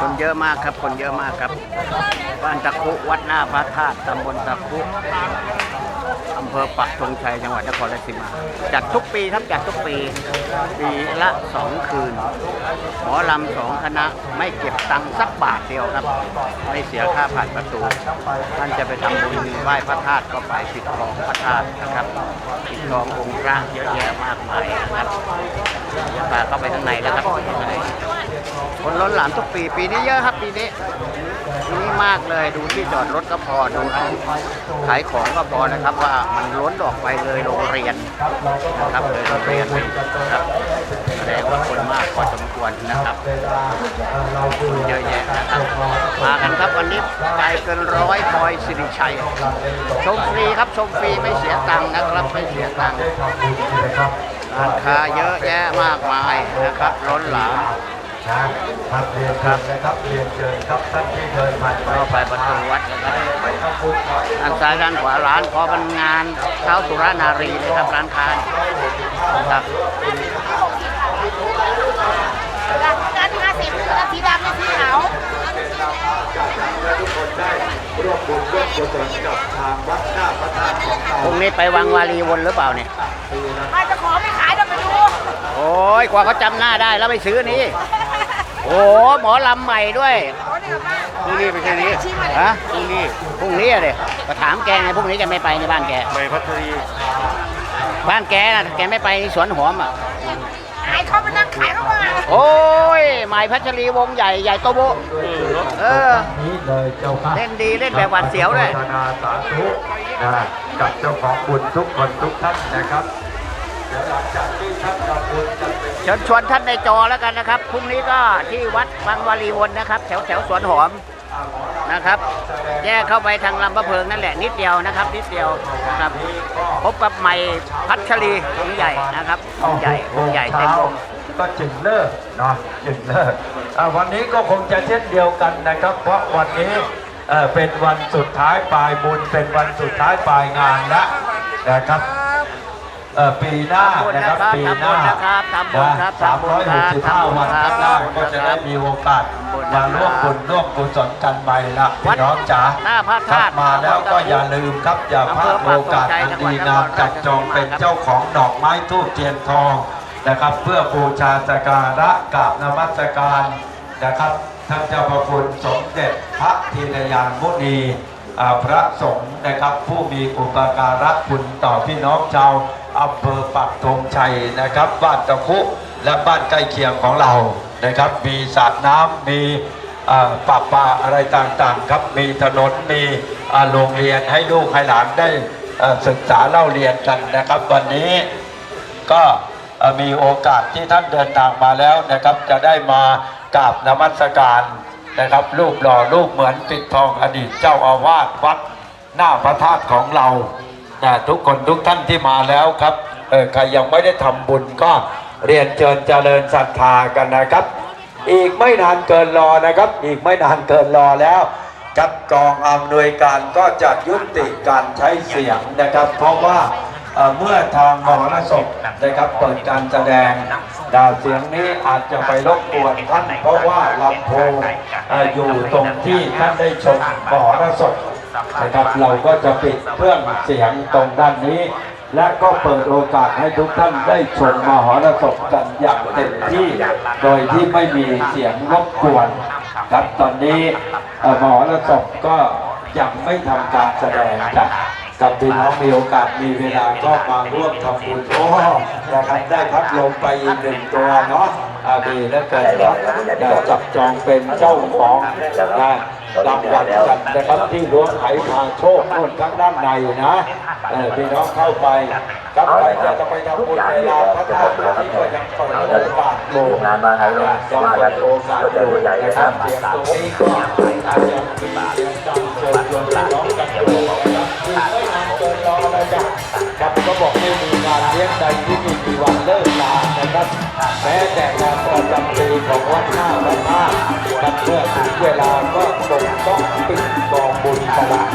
คนเยอะมากครับ คนเยอะมากครับ บ้านตะคุวัดหน้าพระธาตุตำบลตะคุ อำเภอปักธงชัยจังหวัดนครราชสีมา จัดทุกปีครับจัดทุกปี ปีละสองคืน หมอลำสองคณะไม่เก็บตังค์สักบาทเดียวครับ ไม่เสียค่าผ่านประตู ท่านจะไปทำบุญไหว้พระธาตุก็ไปปิดทองพระธาตุนะครับปิดทององค์พระเยอะแยะมากมายนะครับอย่าเข้าไปข้างในแล้วครับคนล้นหลามทุกปี ปีนี้เยอะครับปีนี้ปีนี้มากเลยดูที่จอดรถก็พอดูขายของก็พอนะครับว่ามันล้นออกไปเลยโรงเรียนนะครับเลยโรงเรียนนะครับแสดงว่าคนมากพอสมควรนะครับคนเยอะแยะนะครับมากันครับวันนี้ไปเกินร้อยบอยสิริชัย ชมฟรีครับชมฟรีไม่เสียตังค์นะครับไม่เสียตังค์ร้านค้าเยอะแยะมากมายนะครับล้นหลาม ครับเรียนครับนะครับเรียนเชิญครับท่านที่เดินผ่านไปก็ไปประตูวัดแล้วก็ไปด้านซ้ายด้านขวาร้านพอเป็นงานเท้าสุรานารีเลยครับร้านค้าครับการห้าสิบกับสีดำและสีขาวร่วมบุญร่วมกุศลกับทางวัดหน้าพระธาตุของเรงนี้ไปวังวารีวนหรือเปล่าเนี่ยมาจะขอไม่ขายเดี๋ยวไปดู โอ้ยกว่าเขาจำหน้าได้แล้วไปซื้อนี่ โอ้หมอลำใหม่ด้วยขอเนี่ยมาพรุ่งนี้ไปแค่นี้ชิมมาฮะพรุ่งนี้พรุ่งนี้อะเด็ก็ถามแกไงพรุ่งนี้แกไม่ไปในบ้านแก ไปพัทรีบ้านแกนะแกไม่ไปสวนหอมอะขายเขาไปนั่งขายเขามาโอ้ยหมายพัชรีวงใหญ่ใหญ่โตโบเออนี้เลยเจ้าค่ะเล่นดีเล่นแบบหวาดเสียวด้วยอนุโมทนาสาธุนะกับเจ้าของบุญทุกคนทุกท่านนะครับ เดี๋ยวหลังจากที่ท่านทำบุญจะเป็นเชิญชวนท่านในจอแล้วกันนะครับ พรุ่งนี้ก็ที่วัดบางวารีวนนะครับ แถวแถวสวนหอมนะครับ แยกเข้าไปทางลำพะเพิงนั่นแหละนิดเดียวนะครับ นิดเดียวนะครับ พบกับใหม่พัชรีวงใหญ่นะครับวงใหญ่วงใหญ่เต็มวงก็จึงเลิกเนาะจึงเลิกอ่าวันนี้ก็คงจะเช่นเดียวกันนะครับ เพราะวันนี้เอ่อเป็นวันสุดท้ายปลายบุญเป็นวันสุดท้ายปลายงานละนะครับ เอ่อปีหน้านะครับปีหน้าทำบุญนะครับสามร้อยหกสิบห้าวันข้างหน้าก็จะได้มีโอกาสมาร่วมบุญร่วมกุศลกันใหม่ละพี่น้องจ๋าหน้าพระครัธาบตุมาแล้วก็อย่าลืมครับอย่าพลาดโอกาสอันดีงามจับจองเป็นเจ้าของดอกไม้ทูบเทียนทองนะครับ เพื่อบูชาสกการะกราบนมัสการนะครับท่านเจ้าพระคุณสมเด็จพระธีรยานมุนีอ่า พระสงฆ์นะครับ ผู้มีอุปการะคุณต่อพี่น้องชาวอำเภอปักธงชัยนะครับ บ้านตะคุและบ้านใกล้เคียงของเรานะครับ มีสระน้ำมีอ่าปรับปาอะไรต่างๆครับ มีถนนมีโรงเรียนให้ลูกให้หลานได้ศึกษาเล่าเรียนกันนะครับ วันนี้ก็มีโอกาสที่ท่านเดินทางมาแล้วนะครับ จะได้มากราบนมัสการ นะครับ รูปหล่อรูปเหมือนปิดทองอดีตเจ้าอาวาสวัดหน้าพระธาตุของเรานะทุกคนทุกท่านที่มาแล้วครับเออใครยังไม่ได้ทำบุญก็เรียนเชิญเจริญศรัทธากันนะครับ อีกไม่นานเกินรอนะครับ อีกไม่นานเกินรอแล้วกับกองอำนวยการก็จะยุติการใช้เสียงนะครับ เพราะว่า เมื่อทางมหรสพนะครับเปิดการแสดงดาวเสียงนี้อาจจะไปรบกวนท่าน เพราะว่าลำโพงออยู่ตรงที่ท่านได้ชมมหรสพนะครับเราก็จะปิดเครื่องเสียงตรงด้านนี้ และก็เปิดโอกาสให้ทุกท่านได้ชมมหรสพกันอย่างเต็มที่ โดยที่ไม่มีเสียงรบกวนครับตอนนี้เอ่อมหรสพก็ยังไม่ทำการแสดงจ้ะ กับพี่น้องมีโอกาสมีเวลาก็มาร่วมทำบุญโอ้นะครับได้พัดลมไปอีกหนึ่งตัวเนาะอาดีแล้วเกิดว่าจะจับจองเป็นเจ้าของนะรางวัลกันนะครับที่ล้วงไขพาโชคนู่นข้างด้านในนะพี่น้องเข้าไปครับใครจะไปทำบุญในลานพระธาตุนี้ก็ยังเปิดโอกาสอยู่งานมาไทยยังเปิดโอกาสอยู่นะครับเสียงตรงนี้ก็อาจจะมีเสียงดังเชิญชวนพี่น้อง บอกไม่มีงานเลี้ยงใดที่ไม่มีวันเลิกลานะครับแม้แต่งานประจำปีของวัดหน้าวัดหน้าครัดเมื่อถึงเวลาก็คงต้องปิดกองบุญกันลา